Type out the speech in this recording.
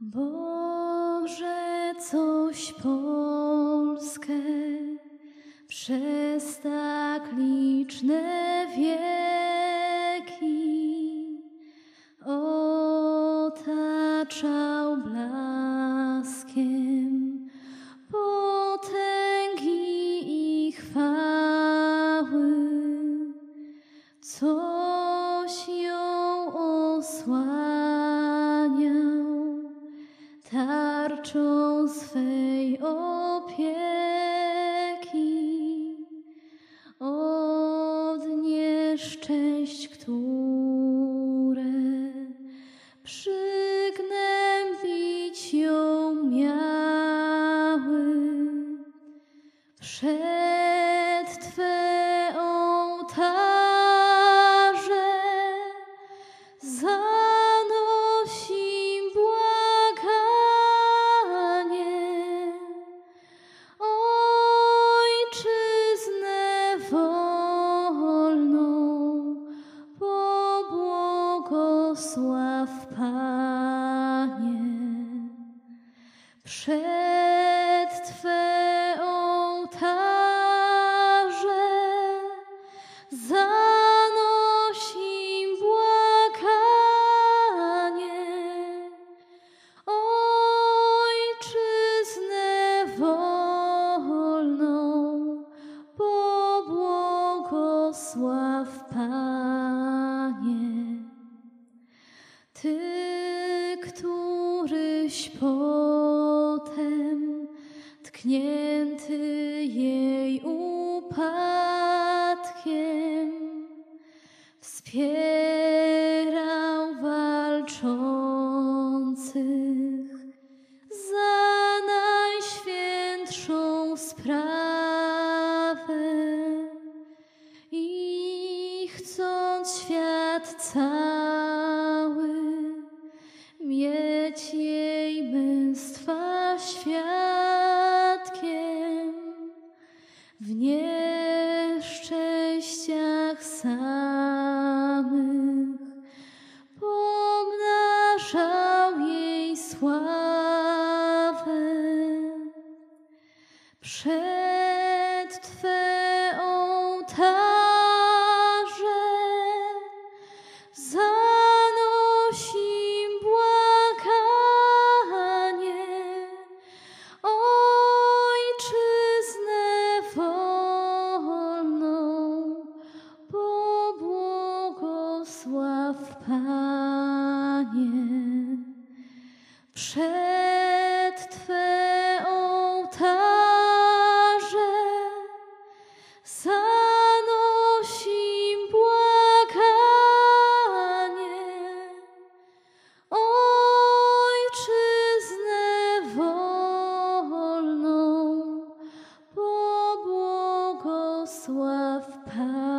Boże, coś Polskę przez tak liczne wieki nieszczęść, które przygnębić ją miały. Przed Twe ołtarze pobłogosław, Panie. Przed potem tknięty jej upadkiem. Wspierał walczących za najświętszą sprawę. I chcąc świat cały mieć w nieszczęściach samych pomnażał jej sławę. Przed Twe soif power.